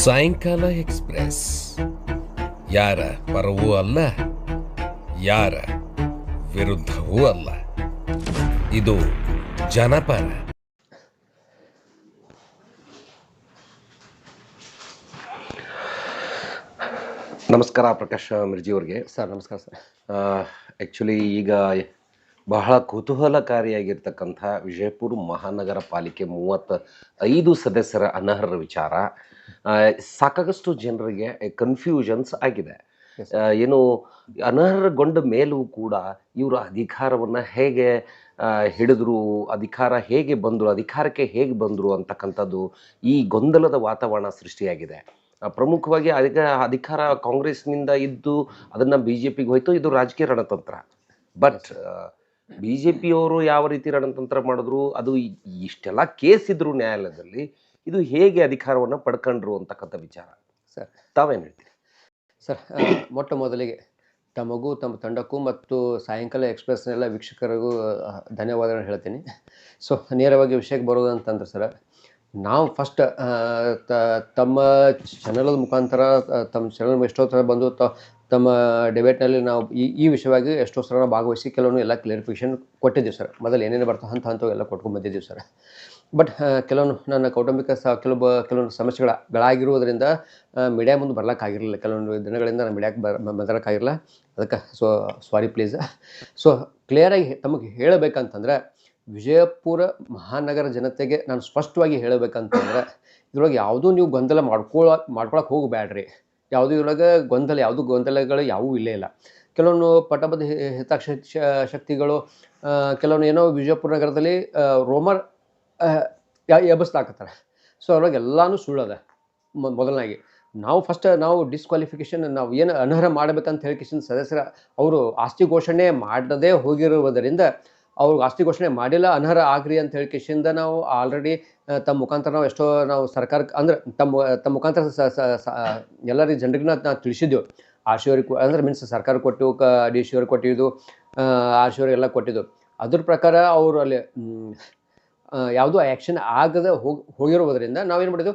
ಸಾಯಂಕಾಲ ಎಕ್ಸ್ಪ್ರೆಸ್. ಯಾರ ಪರವೂ ಅಲ್ಲ ಯಾರ ವಿರುದ್ಧವೂ ಅಲ್ಲ. ಇದು ಜನಪರ. ನಮಸ್ಕಾರ ಪ್ರಕಾಶ್ ಮಿರ್ಜಿ ಅವ್ರಿಗೆ. ಸರ್ ನಮಸ್ಕಾರ ಸರ್. ಆ್ಯಕ್ಚುಲಿ ಈಗ ಬಹಳ ಕುತೂಹಲಕಾರಿಯಾಗಿರ್ತಕ್ಕಂಥ ವಿಜಯಪುರ ಮಹಾನಗರ ಪಾಲಿಕೆ ಮೂವತ್ತ ಐದು ಸದಸ್ಯರ ಅನರ್ಹರ ವಿಚಾರ. ಸಾಕಷ್ಟು ಜನರಿಗೆ ಕನ್ಫ್ಯೂಷನ್ಸ್ ಆಗಿದೆ. ಏನು ಅನರ್ಹಗೊಂಡ ಮೇಲೂ ಕೂಡ ಇವರು ಅಧಿಕಾರವನ್ನು ಹೇಗೆ ಹಿಡಿದ್ರು ಅಧಿಕಾರ ಹೇಗೆ ಬಂದರು ಅಧಿಕಾರಕ್ಕೆ ಹೇಗೆ ಬಂದರು ಅಂತಕ್ಕಂಥದ್ದು ಈ ಗೊಂದಲದ ವಾತಾವರಣ ಸೃಷ್ಟಿಯಾಗಿದೆ. ಪ್ರಮುಖವಾಗಿ ಅಧಿಕ ಅಧಿಕಾರ ಕಾಂಗ್ರೆಸ್ನಿಂದ ಇದ್ದು ಅದನ್ನು ಬಿ ಜೆ ಪಿಗೆ ಹೋಯ್ತು ಇದು ರಾಜಕೀಯ ರಣತಂತ್ರ. ಬಟ್ ಬಿ ಜೆ ಪಿಯವರು ಯಾವ ರೀತಿ ರಣತಂತ್ರ ಮಾಡಿದ್ರು ಅದು ಇಷ್ಟೆಲ್ಲ ಕೇಸ್ ಇದ್ರು ನ್ಯಾಯಾಲಯದಲ್ಲಿ ಇದು ಹೇಗೆ ಅಧಿಕಾರವನ್ನು ಪಡ್ಕೊಂಡ್ರು ಅಂತಕ್ಕಂಥ ವಿಚಾರ. ಸರ್. ತಾವೇನು ಹೇಳ್ತೀರಿ? ಸರ್ ಮೊಟ್ಟ ಮೊದಲಿಗೆ ತಮಗೂ ತಮ್ಮ ತಂಡಕ್ಕೂ ಮತ್ತು ಸಾಯಂಕಾಲ ಎಕ್ಸ್ಪ್ರೆಸ್ನೆಲ್ಲ ವೀಕ್ಷಕರಿಗೂ ಧನ್ಯವಾದಗಳನ್ನ ಹೇಳ್ತೀನಿ. ಸೊ ನೇರವಾಗಿ ವಿಷಯಕ್ಕೆ ಬರೋದು ಅಂತಂದ್ರೆ ಸರ್ ನಾವು ಫಸ್ಟ್ ತಮ್ಮ ಚಾನಲ್ ಮುಖಾಂತರ ತಮ್ಮ ಚಾನಲ್ ಎಷ್ಟೋ ಥರ ಬಂದು ತ- ತಮ್ಮ ಡಿಬೇಟ್ನಲ್ಲಿ ನಾವು ಈ ಈ ವಿಷಯವಾಗಿ ಎಷ್ಟೋ ಸಲ ಭಾಗವಹಿಸಿ ಕೆಲವೊಂದು ಎಲ್ಲ ಕ್ಲಿಯರಿಫಿಕೇಷನ್ ಕೊಟ್ಟಿದ್ದೀವಿ ಸರ್. ಮೊದಲು ಏನೇನು ಬರ್ತಾ ಹಂತ ಹಂತ ಎಲ್ಲ ಕೊಟ್ಕೊಂಡು ಬಂದಿದ್ದೀವಿ ಸರ್. ಬಟ್ ಕೆಲವೊಂದು ನನ್ನ ಕೌಟುಂಬಿಕ ಸ ಕೆಲವು ಕೆಲವೊಂದು ಸಮಸ್ಯೆಗಳಾಗಿರುವುದರಿಂದ ಮೀಡಿಯಾ ಮುಂದೆ ಬರ್ಲಿಕ್ಕಾಗಿರಲಿಲ್ಲ ಕೆಲವೊಂದು ದಿನಗಳಿಂದ ನಾನು ಮೀಡಿಯಾಕ್ಕೆ ಬರ್ ಬಂದಿರೋಕ್ಕಾಗಿರಲ್ಲ ಅದಕ್ಕೆ ಸೊ ಸಾರಿ ಪ್ಲೀಸ್ ಸೊ ಕ್ಲಿಯರಾಗಿ ತಮಗೆ ಹೇಳಬೇಕಂತಂದ್ರೆ, ವಿಜಯಪುರ ಮಹಾನಗರ ಜನತೆಗೆ ನಾನು ಸ್ಪಷ್ಟವಾಗಿ ಹೇಳಬೇಕಂತಂದ್ರೆ, ಇದ್ರೊಳಗೆ ಯಾವುದೂ ನೀವು ಗೊಂದಲ ಮಾಡ್ಕೊಳ ಮಾಡ್ಕೊಳಕ್ಕೆ ಹೋಗಬೇಡ್ರಿ ಯಾವುದೂ ಇದ್ರೊಳಗೆ ಗೊಂದಲ, ಯಾವುದೂ ಗೊಂದಲಗಳು ಯಾವುವೂ ಇಲ್ಲೇ ಇಲ್ಲ. ಕೆಲವೊಂದು ಪಟಬದ್ಧ ಹಿತಾಕ್ಷ ಶಕ್ತಿಗಳು ಕೆಲವೊಂದು ಏನೋ ವಿಜಯಪುರ ನಗರದಲ್ಲಿ ರೋಮರ್ ಎಬ್ಬಿಸ್ಲಾಕತ್ತಾರೆ ಸೊ ಅದ್ರೊಳಗೆ ಎಲ್ಲನೂ ಸುಳ್ಳದ. ಮೊದಲನಾಗಿ. ನಾವು ಫಸ್ಟ್ ನಾವು ಡಿಸ್ಕ್ವಾಲಿಫಿಕೇಶನ್ ನಾವು ಏನು ಅನರ್ಹ ಮಾಡಬೇಕಂತ ಹೇಳಿ ಕಿಶನ್ ಸದಸ್ಯರ, ಅವರು ಆಸ್ತಿ ಘೋಷಣೆ ಮಾಡದೇ ಹೋಗಿರುವುದರಿಂದ ಅವ್ರು ಆಸ್ತಿ ಘೋಷಣೆ ಮಾಡಿಲ್ಲ, ಅನರ್ಹ ಆಗ್ರಿ ಅಂತ ಹೇಳಿ ಕಿಶಿಂದ ನಾವು ಆಲ್ರೆಡಿ ತಮ್ಮ ಮುಖಾಂತರ ನಾವು ಎಷ್ಟೋ ನಾವು ಸರ್ಕಾರಕ್ಕೆ ಅಂದ್ರೆ ತಮ್ಮ ತಮ್ಮ ಮುಖಾಂತರ ಎಲ್ಲರಿಗೆ ಜನರಿಗೆ ನಾವು ತಿಳಿಸಿದ್ದೆವು ಆರ್ ಅಂದ್ರೆ ಮೀನ್ಸ್ ಸರ್ಕಾರ ಕೊಟ್ಟು ಕ, ಡಿ ಸಿ ಅವ್ರಿಗೆ ಕೊಟ್ಟಿದ್ದು ಆರ್ ಎಲ್ಲ ಕೊಟ್ಟಿದ್ದು. ಅದ್ರ ಪ್ರಕಾರ ಅವರು ಅಲ್ಲಿ ಯಾವುದೂ ಆ್ಯಕ್ಷನ್ ಆಗದೆ ಹೋಗಿ ಹೋಗಿರುವುದರಿಂದ ನಾವೇನು ಮಾಡಿದ್ವಿ?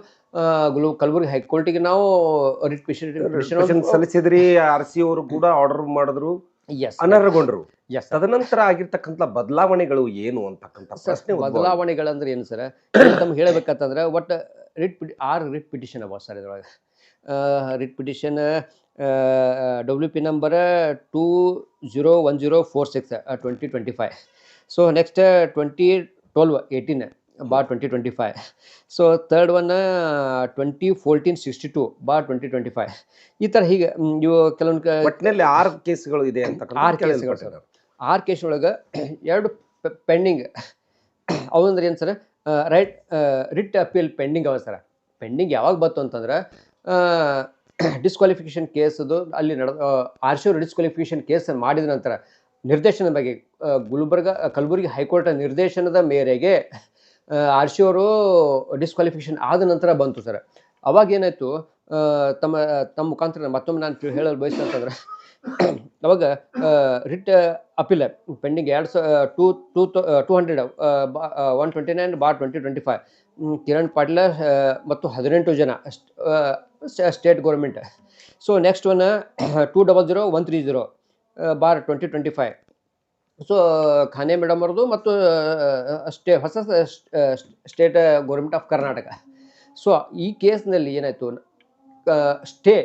ಗುಲು ಕಲಬುರಗಿ ಹೈಕೋರ್ಟಿಗೆ ನಾವು ರಿಟ್ ಪಿಟಿಷನ್ ಸಲ್ಲಿಸಿದ್ರಿ ಆರ್ ಸಿ ಅವರು ಕೂಡ ಆರ್ಡರ್ ಮಾಡಿದ್ರು. ಎಸ್ ಅನರ್ಹಗೊಂಡ್ರು. ಎಸ್ ತದನಂತರ ಆಗಿರ್ತಕ್ಕಂಥ ಬದಲಾವಣೆಗಳು ಏನು ಅಂತಕ್ಕಂಥ ಪ್ರಶ್ನೆ. ಬದಲಾವಣೆಗಳಂದ್ರೆ ಏನು ಸರ್ ತಮ್ಗೆ ಹೇಳಬೇಕಂತಂದ್ರೆ ಒಟ್ಟು ರಿಟ್ ಪಿಟಿ ಆರು ರಿಟ್ ಪಿಟಿಷನ್ ಅವ ಸರ್ ಇದ್ರೊಳಗೆ. Writ petition W P number two zero one zero four six twenty twenty five so next twenty twelve eighteen bar twenty twenty five so third one twenty fourteen sixty two bar twenty twenty five ಈ ಥರ ಹೀಗೆ ಇವು ಕೆಲವೊಂದು ಒಟ್ಟಿನಲ್ಲಿ ಆರು ಕೇಸ್ಗಳು ಇದೆ ಅಂತ ಆರು ಕೇಸ್ಗಳು ಸರ್. ಆರು ಕೇಸ್ ಒಳಗೆ ಎರಡು ಪೆಂಡಿಂಗ್. ಅವಂದ್ರೆ ಏನು sir? Right writ appeal pending ಅವ ಸರ್. ಪೆಂಡಿಂಗ್ ಯಾವಾಗ ಬಂತು ಅಂತಂದ್ರೆ ಡಿಸ್ಕ್ವಾಲಿಫಿಕೇಶನ್ ಕೇಸದು ಅಲ್ಲಿ ನಡ ಆರ್ ಡಿಸ್ ಡಿಸ್ಕ್ವಾಲಿಫಿಕೇಶನ್ ಕೇಸ್ ಮಾಡಿದ ನಂತರ ನಿರ್ದೇಶನದ ಬಗ್ಗೆ ಗುಲ್ಬರ್ಗ ಕಲಬುರಗಿ ಹೈಕೋರ್ಟ್ ನಿರ್ದೇಶನದ ಮೇರೆಗೆ ಆರ್ ಸಿ ಅವರು ಡಿಸ್ಕ್ವಾಲಿಫಿಕೇಶನ್ ಆದ ನಂತರ ಬಂತು ಸರ್. ಅವಾಗ ಏನಾಯಿತು ತಮ್ಮ ತಮ್ಮ ಮುಖಾಂತರ ಮತ್ತೊಮ್ಮೆ ನಾನು ಹೇಳಲು ಹೇಳಲು ಬಯಸ್ತಂತಂದ್ರೆ ಅವಾಗ ರಿಟ್ ಅಪೀಲ್ ಪೆಂಡಿಂಗ್ ಎರಡು ಸ, two two two hundred one twenty nine bar twenty twenty five. Kiran Patil ಮತ್ತು ಹದಿನೆಂಟು ಜನ state government. So, next one, two double zero one three zero. Bar twenty twenty five so Khane madam ಅವ್ರದ್ದು ಮತ್ತು stay ಹೊಸ state government of Karnataka so ಈ ಕೇಸ್ನಲ್ಲಿ ಏನಾಯಿತು stay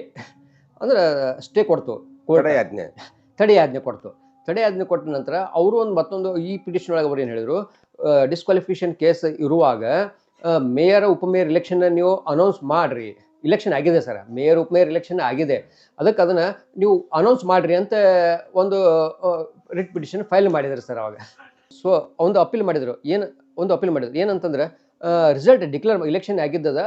ಅಂದ್ರೆ ಸ್ಟೇ ಕೊಡ್ತು. ತಡೆಯಾಜ್ಞೆ ತಡೆಯಾಜ್ಞೆ ಕೊಡ್ತು. ತಡೆ ಆಜ್ಞೆ ಕೊಟ್ಟ ನಂತರ ಅವರು ಒಂದು ಮತ್ತೊಂದು ಈ ಪಿಟಿಷನ್ ಒಳಗೆ ಅವ್ರು ಏನು ಹೇಳಿದರು ಡಿಸ್ಕ್ವಾಲಿಫಿಕೇಷನ್ ಕೇಸ್ ಇರುವಾಗ ಮೇಯರ್ ಉಪಮೇಯರ್ ಇಲೆಕ್ಷನ್ನ ನೀವು ಅನೌನ್ಸ್ ಮಾಡಿರಿ. ಇಲೆಕ್ಷನ್ ಆಗಿದೆ ಸರ್. ಮೇಯರ್ ಉಪಮೇಯರ್ ಇಲೆಕ್ಷನ್ ಆಗಿದೆ. ಅದಕ್ಕೆ ಅದನ್ನು ನೀವು ಅನೌನ್ಸ್ ಮಾಡಿರಿ ಅಂತ ಒಂದು ರಿಟ್ ಪಿಟಿಷನ್ ಫೈಲ್ ಮಾಡಿದ್ರು ಸರ್ ಅವಾಗ. ಸೊ ಒಂದು ಅಪೀಲ್ ಮಾಡಿದರು. ಏನು, ಒಂದು ಅಪೀಲ್ ಮಾಡಿದ್ರು. ಏನಂತಂದ್ರೆ ರಿಸಲ್ಟ್ ಡಿಕ್ಲೇರ್ ಇಲೆಕ್ಷನ್ ಆಗಿದ್ದದ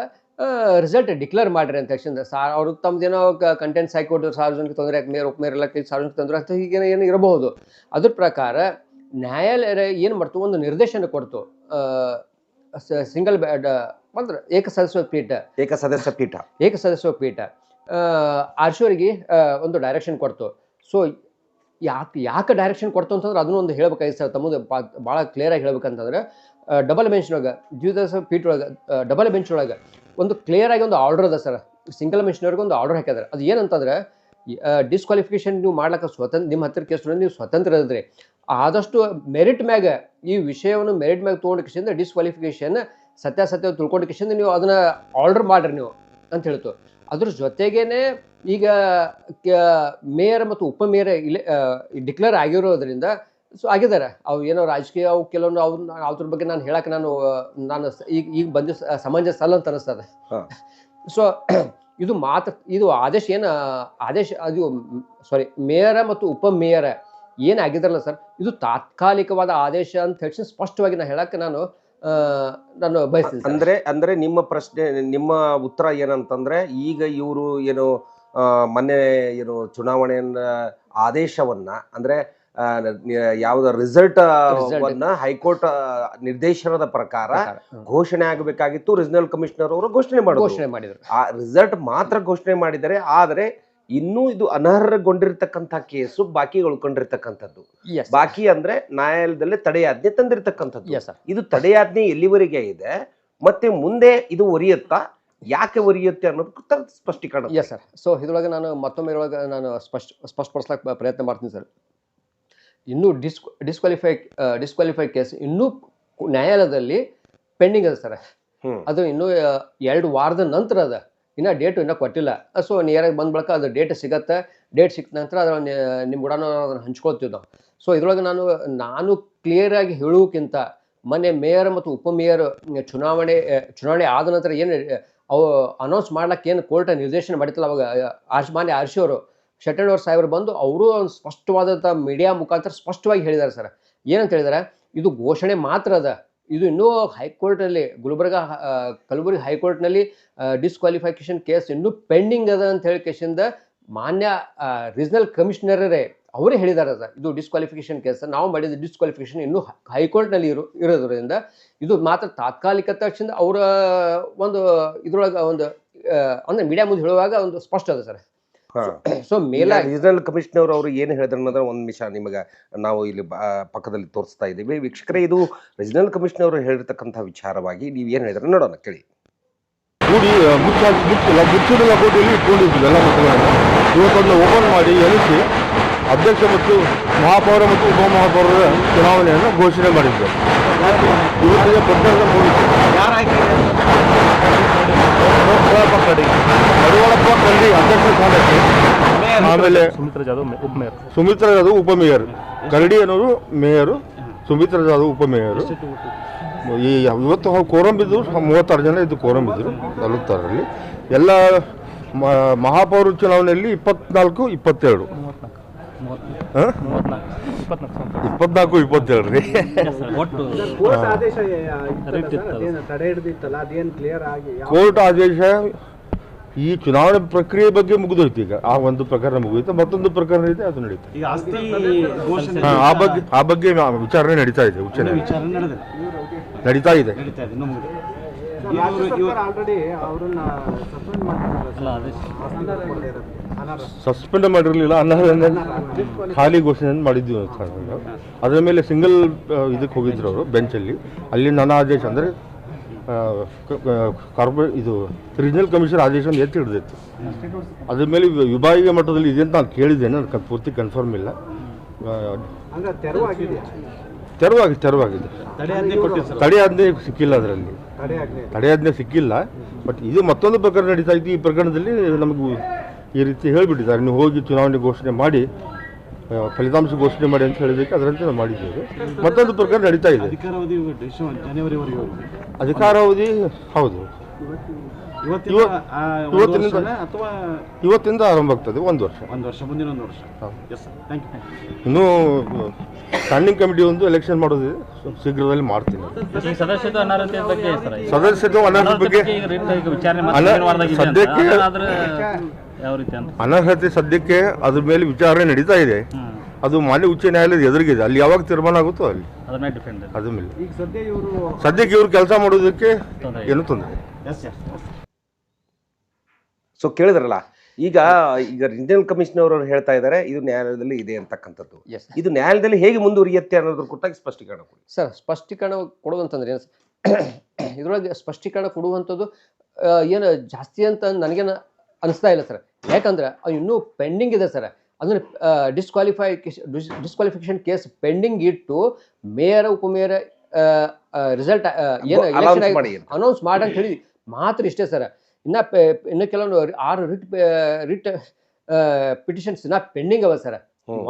ರಿಸಲ್ಟ್ ಡಿಕ್ಲೇರ್ ಮಾಡ್ರಿ ಅಂತ ತಕ್ಷಣ ಸಾರ್, ಅವರು ತಮ್ಮದೇನೋ ಕಂಟೆಂಟ್ಸ್ ಹಾಕಿಕೊಟ್ಟು ಸಾರ್ವಜನಿಕ ತೊಂದರೆ ಮೇಯರ್ ಉಪಮೇಯರ್ ಎಲ್ಲ ಸಾರ್ವಜನಿಕ ತೊಂದರೆ ಅಂತ ಈಗ ಏನು ಇರಬಹುದು. ಅದ್ರ ಪ್ರಕಾರ ನ್ಯಾಯಾಲಯ ಏನು ಮಾಡ್ತು? ಒಂದು ನಿರ್ದೇಶನ ಕೊಡ್ತು. ಸಿಂಗಲ್ ಬ್ಯಾಡ್ ಅಂದ್ರೆ ಏಕ ಸದಸ್ಯ ಪೀಠ. ಏಕ ಸದಸ್ಯ ಪೀಠ. ಏಕ ಸದಸ್ಯ ಪೀಠ ಆರ್ಶೋರಿಗೆ ಒಂದು ಡೈರೆಕ್ಷನ್ ಕೊಡ್ತು. ಸೊ ಯಾಕೆ ಯಾಕೆ ಡೈರೆಕ್ಷನ್ ಕೊಡ್ತು ಅಂತಂದ್ರೆ ಅದನ್ನು ಒಂದು ಹೇಳ್ಬೇಕಾಗಿತ್ತು ಸರ್. ತಮ್ಮದು ಭಾಳ ಕ್ಲಿಯರಾಗಿ ಹೇಳ್ಬೇಕಂತಂದ್ರೆ ಡಬಲ್ ಬೆಂಚ್ ಒಳಗೆ ಪೀಠೊಳಗೆ ಪೀಠ ಒಳಗೆ ಡಬಲ್ ಬೆಂಚ್ ಒಳಗೆ ಒಂದು ಕ್ಲಿಯರ್ ಆಗಿ ಒಂದು ಆರ್ಡರ್ ಅದ ಸರ್. ಸಿಂಗಲ್ ಮಿಷನರ್ಗೆ ಒಂದು ಆರ್ಡರ್ ಹಾಕಿದ್ರೆ ಅದು ಏನಂತಂದ್ರೆ ಡಿಸ್ಕ್ವಾಲಿಫಿಕೇಶನ್ ನೀವು ಮಾಡ್ಲಿಕ್ಕೆ ಸ್ವತಂತ್ರ ನಿಮ್ಮ ಹತ್ತಿರ ಕೇಸ್ ನೀವು ಸ್ವತಂತ್ರ ಇದ್ರಿ ಆದಷ್ಟು ಮೆರಿಟ್ ಮ್ಯಾಗ ಈ ವಿಷಯವನ್ನು ಮೆರಿಟ್ ಮ್ಯಾಗ ಡಿಸ್ ಡಿಸ್ಕ್ವಾಲಿಫಿಕೇಶನ್ ಸತ್ಯಾಸತ್ಯ ಕಿಶನ್ ನೀವು ಅದನ್ನ ಆರ್ಡರ್ ಮಾಡ್ರಿ ನೀವು ಅಂತ ಹೇಳ್ತು. ಅದ್ರ ಜೊತೆಗೇನೆ ಈಗ ಮೇಯರ್ ಮತ್ತು ಉಪಮೇಯರ್ ಇಲೆ ಡಿಕ್ಲೇರ್ ಆಗಿರೋದ್ರಿಂದ ಸೊ ಆಗಿದ್ದಾರೆ. ಅವು ಏನೋ ರಾಜಕೀಯ ಅವು ಕೆಲವೊಂದು ಅವ್ರು ಅವ್ರ ಬಗ್ಗೆ ನಾನು ಹೇಳಕ್ಕೆ ನಾನು ನಾನು ಈಗ ಈಗ ಬಂದು ಸಮಾಜ ಸಮಂಜಸ ಅಲ್ಲ ಅಂತ ಅನಿಸ್ತದೆ. ಸೊ ಇದು ಮಾತ್ರ ಇದು ಆದೇಶ ಏನು ಆದೇಶ ಅದು ಸಾರಿ ಮೇಯರ ಮತ್ತು ಉಪಮೇಯರ ಏನು ಆಗಿದ್ರಲ್ಲ ಸರ್ ಇದು ತಾತ್ಕಾಲಿಕವಾದ ಆದೇಶ ಅಂತ ಹೇಳಿ ಸ್ಪಷ್ಟವಾಗಿ ನಾನು ಹೇಳಕ್ಕೆ ನಾನು ನಾನು ಬಯಸ್ತೀನಿ ಅಂದ್ರೆ ಅಂದ್ರೆ ನಿಮ್ಮ ಪ್ರಶ್ನೆ ನಿಮ್ಮ ಉತ್ತರ ಏನಂತಂದ್ರೆ ಈಗ ಇವರು ಏನು ಮೊನ್ನೆ ಏನು ಚುನಾವಣೆಯನ್ನ ಆದೇಶವನ್ನ ಅಂದ್ರೆ ಯಾವ್ದು ರಿಸಲ್ಟ್ ವನ್ನ ಹೈಕೋರ್ಟ್ ನಿರ್ದೇಶನದ ಪ್ರಕಾರ. ಘೋಷಣೆ ಆಗಬೇಕಾಗಿತ್ತು. ರಿಜನಲ್ ಕಮಿಷನರ್ ಅವರು ಘೋಷಣೆ ಮಾಡಿದ್ರು. ಘೋಷಣೆ ಮಾಡಿದ್ರು. ಆ ರಿಸಲ್ಟ್ ಮಾತ್ರ ಘೋಷಣೆ ಮಾಡಿದರೆ ಆದರೆ ಇನ್ನೂ ಇದು ಅನರ್ಹಗೊಂಡಿರ್ತಕ್ಕಂಥ ಕೇಸು ಬಾಕಿ ಉಳ್ಕೊಂಡಿರ್ತಕ್ಕಂಥದ್ದು ಬಾಕಿ ಅಂದ್ರೆ ನ್ಯಾಯಾಲಯದಲ್ಲಿ ತಡೆಯಾಜ್ಞೆ ತಂದಿರ್ತಕ್ಕಂಥದ್ದು. ಎಸ್ ಇದು ತಡೆಯಾಜ್ಞೆ ಎಲ್ಲಿವರೆಗೆ ಇದೆ ಮತ್ತೆ ಮುಂದೆ ಇದು ಒರಿಯುತ್ತಾ ಯಾಕೆ ಒರಿಯುತ್ತೆ ಅನ್ನೋದಕ್ಕೆ ತರ ಸ್ಪಷ್ಟೀಕರಣ ಎಸ್ ಸರ್ ಸೊ ಇದ್ರೊಳಗೆ ನಾನು ಮತ್ತೊಮ್ಮೆ ಇದ್ರೊಳಗೆ ನಾನು ಸ್ಪಷ್ಟ ಸ್ಪಷ್ಟಪಡಿಸ್ಲಿಕ್ಕೆ ಪ್ರಯತ್ನ ಮಾಡ್ತೀನಿ ಸರ್ ಇನ್ನೂ ಡಿಸ್ ಡಿಸ್ಕ್ವಾಲಿಫೈ ಡಿಸ್ಕ್ವಾಲಿಫೈ ಕೇಸ್ ಇನ್ನೂ ನ್ಯಾಯಾಲಯದಲ್ಲಿ ಪೆಂಡಿಂಗ್ ಅದ ಸರ್ ಹ್ಮ್. ಅದು ಇನ್ನೂ ಆ, ಎರಡು ವಾರದ ನಂತರ ಅದ ಇನ್ನ ಡೇಟು ಇನ್ನೂ ಕೊಟ್ಟಿಲ್ಲ. ಸೊ ನಿಯರಾಗಿ ಬಂದ ಬಳಿಕ ಅದು ಡೇಟ್ ಸಿಗತ್ತೆ. ಡೇಟ್ ಸಿಕ್ಕ ನಂತರ ಅದರ ನಿಮ್ಮ ಕೂಡ ಅದನ್ನು ಹಂಚ್ಕೊಳ್ತೀವಿ ನಾವು. ಸೊ ಇದ್ರೊಳಗೆ ನಾನು ನಾನು ಕ್ಲಿಯರಾಗಿ ಹೇಳುವಕ್ಕಿಂತ ಮೊನ್ನೆ ಮೇಯರ್ ಮತ್ತು ಉಪಮೇಯರ್ ಚುನಾವಣೆ ಚುನಾವಣೆ ಆದ ನಂತರ ಏನು, ಅವು ಅನೌನ್ಸ್ ಮಾಡ್ಲಿಕ್ಕೆ ಏನು ಕೋರ್ಟ್ ನಿರ್ದೇಶನ ಮಾಡಿತ್ತಲ್ಲ ಅವಾಗ ಆರ್ಶ್ ಮಾನ್ಯ ಆರ್ಶಿ ಅವರು, ಶೆಟ್ಟಣ್ಣವ್ರ ಸಾಹೇಬರು ಬಂದು ಅವರು ಒಂದು ಸ್ಪಷ್ಟವಾದಂಥ ಮೀಡಿಯಾ ಮುಖಾಂತರ ಸ್ಪಷ್ಟವಾಗಿ ಹೇಳಿದ್ದಾರೆ ಸರ್. ಏನಂತ ಹೇಳಿದ್ದಾರೆ ಇದು ಘೋಷಣೆ ಮಾತ್ರ ಅದ. ಇದು ಇನ್ನೂ ಹೈಕೋರ್ಟಲ್ಲಿ ಗುಲ್ಬರ್ಗ ಕಲಬುರಗಿ ಹೈಕೋರ್ಟ್ನಲ್ಲಿ ಡಿಸ್ಕ್ವಾಲಿಫಿಕೇಶನ್ ಕೇಸ್ ಇನ್ನೂ ಪೆಂಡಿಂಗ್ ಅದ ಅಂತ ಹೇಳಿ ಕೇಸಿಂದ ಮಾನ್ಯ ರೀಜನಲ್ ಕಮಿಷನರೇ ಅವರೇ ಹೇಳಿದ್ದಾರೆ ಸರ್ ಇದು ಡಿಸ್ಕ್ವಾಲಿಫಿಕೇಶನ್ ಕೇಸ್ ನಾವು ಮಾಡಿದ ಡಿಸ್ಕ್ವಾಲಿಫಿಕೇಶನ್ ಇನ್ನೂ ಹೈಕೋರ್ಟ್ನಲ್ಲಿ ಇರೋ, ಇರೋದ್ರಿಂದ ಇದು ಮಾತ್ರ ತಾತ್ಕಾಲಿಕ ತಕ್ಷಣ ಅವರ, ಒಂದು ಇದ್ರೊಳಗೆ ಒಂದು ಅಂದ್ರೆ ಮೀಡಿಯಾ ಮುಂದೆ ಹೇಳುವಾಗ ಒಂದು ಸ್ಪಷ್ಟ ಅದ ಸರ್. ಸೊ ಮೇಲಾಗಿ ರೀಜನಲ್ ಕಮಿಷನರ್ ಅವರು ಏನು ಹೇಳಿದ್ರು ಅನ್ನೋದ್ರ ಒಂದು ನಿಮಿಷ ನಿಮಗೆ ನಾವು ಇಲ್ಲಿ ಪಕ್ಕದಲ್ಲಿ ತೋರಿಸ್ತಾ ಇದ್ದೀವಿ. ವೀಕ್ಷಕರೇ ಇದು ರೀಜನಲ್ ಕಮಿಷನರ್ ಅವರು ಹೇಳಿರ್ತಕ್ಕಂಥ ವಿಚಾರವಾಗಿ ನೀವು ಏನು ಹೇಳಿದ್ರೆ ನೋಡೋಣ ಕೇಳಿ. ಕೂಡಿ ಮುಚ್ಚ ಮುಚ್ಚಿಲ್ಲ ಇಟ್ಕೊಂಡಿದ್ವಿ ಎಲ್ಲ ಮಕ್ಕಳನ್ನು ಇವತ್ತನ್ನು ಓಪನ್ ಮಾಡಿ ಎನಿಸಿ ಅಧ್ಯಕ್ಷ ಮತ್ತು ಮಹಾಪೌರ ಮತ್ತು ಉಪಮಹಾಪೌರರ ಚುನಾವಣೆಯನ್ನು ಘೋಷಣೆ ಮಾಡಿದ್ದೆ ಇವತ್ತಿಗೆ ಕಲ್ಲಿ ಅಧ್ಯಕ್ಷ ಸ್ಥಾನಕ್ಕೆ ಆಮೇಲೆ ಸುಮಿತ್ರ ಜಾಧವ್ ಉಪಮೇಯರ್ ಸುಮಿತ್ರಾ ಜಾಧವ್ ಉಪಮೇಯರ್ ಕರಡಿ ಅನ್ನೋರು ಮೇಯರು ಸುಮಿತ್ರಾ ಜಾಧವ್ ಉಪಮೇಯರು ಈ ಇವತ್ತು ಕೋರಂ ಬಿದ್ದು ಮೂವತ್ತಾರು ಜನ ಇದ್ದು ಕೋರಂ ಬಿದ್ದರು ನಲವತ್ತಾರರಲ್ಲಿ. ಎಲ್ಲ ಮಹಾಪೌರ ಚುನಾವಣೆಯಲ್ಲಿ ಇಪ್ಪತ್ನಾಲ್ಕು ಇಪ್ಪತ್ತೆರಡು. ಹಾಂ ಇಪ್ಪತ್ನಾಲ್ಕು ಇಪ್ಪತ್ನಾಲ್ಕು ಇಪ್ಪತ್ತೆರಡು ರೀ. ಒಟ್ಟು ಕೋರ್ಟ್ ಆದೇಶ Correct ಇತ್ತು ಅದು. ಅದೇನು ತಡೆ ಕ್ಲಿಯರ್ ಆಗಿ ಕೋರ್ಟ್ ಆದೇಶ ಈ ಚುನಾವಣೆ ಪ್ರಕ್ರಿಯೆ ಬಗ್ಗೆ ಮುಗಿದೋಯ್ತು ಈಗ. ಆ ಒಂದು ಪ್ರಕರಣ ಮುಗಿಯುತ್ತೆ ಮತ್ತೊಂದು ಪ್ರಕರಣ ಇದೆ ಅದು ನಡೀತದೆ ಈಗ ಆಸ್ತಿ ಘೋಷಣೆ ಆ ಬಗ್ಗೆ ಆ ಬಗ್ಗೆ ವಿಚಾರಣೆ ನಡೀತಾ ಇದೆ ವಿಚಾರಣೆ ನಡೀತಾ ಇದೆ. ಸಸ್ಪೆಂಡ್ ಮಾಡಿರಲಿಲ್ಲ ಅನರ್ಹ ಖಾಲಿ ಘೋಷಣೆ ಮಾಡಿದ್ವಿ ಅಂತ ಹೇಳಿದ್ರು. ಅದರ ಮೇಲೆ ಸಿಂಗಲ್ ಇದಕ್ಕೆ ಹೋಗಿದ್ರು ಅವರು ಬೆಂಚಲ್ಲಿ ಅಲ್ಲಿ. ನನ್ನ ಆದೇಶ ಅಂದರೆ ಕಾರ್ಪೊರೇಟ್ ಇದು ರೀಜನಲ್ ಕಮಿಷನ್ ಆದೇಶವನ್ನು ಎತ್ತಿ ಹಿಡಿದಿತ್ತು. ಅದ್ರ ಮೇಲೆ ವಿಭಾಗೀಯ ಮಟ್ಟದಲ್ಲಿ ಇದೆ ಅಂತ ನಾನು ಕೇಳಿದ್ದೇನೆ ನನಗೆ ಪೂರ್ತಿ ಕನ್ಫರ್ಮ್ ಇಲ್ಲ. ತೆರವಾಗಿ ತೆರವಾಗಿದೆ. ತೆರವಾಗಿದೆ ತಡೆಯಾಜ್ಞೆ ಕೊಟ್ಟಿದ್ದು ಸರ್ ತಡೆಯಾಜ್ಞೆ ಸಿಕ್ಕಿಲ್ಲ ಅದರಲ್ಲಿ. ತಡೆ ತಡೆಯಾಜ್ಞೆ ಸಿಕ್ಕಿಲ್ಲ. ಬಟ್ ಇದು ಮತ್ತೊಂದು ಪ್ರಕರಣ ನಡೀತಾ ಇತ್ತು. ಈ ಪ್ರಕರಣದಲ್ಲಿ ನಮಗೂ ಈ ರೀತಿ ಹೇಳಿಬಿಟ್ಟಿದ್ದಾರೆ. ನೀವು ಹೋಗಿ ಚುನಾವಣೆ ಘೋಷಣೆ ಮಾಡಿ ಫಲಿತಾಂಶ ಘೋಷಣೆ ಮಾಡಿ ಅಂತ ಹೇಳಿದಕ್ಕೆ ಅದರಂತೆ ನಾವು ಮಾಡಿದ್ದೇವೆ. ಮತ್ತೊಂದು ಪ್ರಕರಣ ನಡೀತಾ ಇದೆ. ಅಧಿಕಾರಾವಧಿ ಹೌದು. ಇವತ್ತಿನ ಆ, ಒಂದು ಇವತ್ತಿನಿಂದ- ಅಥವಾ ಇವತ್ತಿಂದ ಆರಂಭ ಆಗ್ತದೆ ಒಂದು ವರ್ಷ. ಒಂದು ವರ್ಷ ಮುಂದಿನ ಒಂದು ವರ್ಷ. ಎಸ್ ಸರ್ ಥ್ಯಾಂಕ್ ಯು ಇನ್ನೂ ಸ್ಟ್ಯಾಂಡಿಂಗ್ ಕಮಿಟಿ ಒಂದು ಎಲೆಕ್ಷನ್ ಮಾಡೋದಿದೆ. ಸ್ವಲ್ಪ ಶೀಘ್ರದಲ್ಲಿ ಮಾಡ್ತೀನಿ. ಸದಸ್ಯತ್ವ ಅನರ್ಹತೆ ಬಗ್ಗೆ ಸರ್ ಸದಸ್ಯತ್ವ ಅನರ್ಹತೆ ಬಗ್ಗೆ ವಿಚಾರಣೆ. ಸದ್ಯಕ್ಕೆ- ಯಾವ ರೀತಿ ಅಂತ. ಅನರ್ಹತೆ ಸದ್ಯಕ್ಕೆ ಅದ್ರ ಮೇಲೆ ವಿಚಾರಣೆ ನಡೀತಾ ಇದೆ. ಅದು ಮಾನ್ಯ ಉಚ್ಚ ನ್ಯಾಯಾಲಯದ ಎದುರಿಗಿದೆ. ಅಲ್ಲಿ ಯಾವಾಗ ತೀರ್ಮಾನ ಆಗುತ್ತೋ ಅಲ್ಲಿ. ಅದ್ರ ಮೇಲೆ ಡಿಪೆಂಡ್ ಅದ್ರ ಮೇಲೆ. ಈಗ ಸದ್ಯ ಇವರು ಸದ್ಯಕ್ಕೆ ಇವ್ರು ಕೆಲಸ ಮಾಡೋದಕ್ಕೆ ಏನು ತೊಂದರೆ ಸೊ ಕೇಳಿದ್ರಲ್ಲ ಈಗ ಈಗ ರೀಜನಲ್ ಕಮಿಷನ್ ಅವರು ಹೇಳ್ತಾ ಇದ್ದಾರೆ ಇದು ನ್ಯಾಯಾಲಯದಲ್ಲಿ ಇದೆ ಅಂತಕ್ಕಂಥದ್ದು. ಯಸ್ ಇದು ನ್ಯಾಯಾಲಯದಲ್ಲಿ ಹೇಗೆ ಮುಂದುವರಿಯುತ್ತೆ ಅನ್ನೋದ್ರ ಕುರಿತಾಗಿ ಸ್ಪಷ್ಟೀಕರಣ ಕೊಡಿ. ಸರ್ ಸ್ಪಷ್ಟೀಕರಣ ಕೊಡುವಂತಂದ್ರೆ ಏನು ಇದ್ರೊಳಗೆ ಸ್ಪಷ್ಟೀಕರಣ ಕೊಡುವಂಥದ್ದು ಏನು ಜಾಸ್ತಿ ಅಂತ ನನಗೇನು ಅನಿಸ್ತಾ ಇಲ್ಲ ಸರ್. ಯಾಕಂದ್ರೆ ಅದು ಇನ್ನೂ ಪೆಂಡಿಂಗ್ ಇದೆ ಸರ್. ಅದನ್ನ ಡಿಸ್ಕ್ವಾಲಿಫೈ ಡಿಸ್ಕ್ವಾಲಿಫಿಕೇಶನ್ ಕೇಸ್ ಪೆಂಡಿಂಗ್ ಇಟ್ಟು ಮೇಯರ್ ಉಪಮೇಯರ್ ರಿಸಲ್ಟ್ ಏನು ಅನೌನ್ಸ್ ಮಾಡಿ ಅಂತ. ಹೇಳಿ ಮಾತ್ರ ಇಷ್ಟೇ ಸರ್. ಇನ್ನ ಇನ್ನು ಕೆಲವೊಂದು ಆರು ರಿಟ್ ರಿಟ್ ಪಿಟಿಷನ್ಸ್ ಇನ್ನ ಪೆಂಡಿಂಗ್ ಅವ ಸರ್.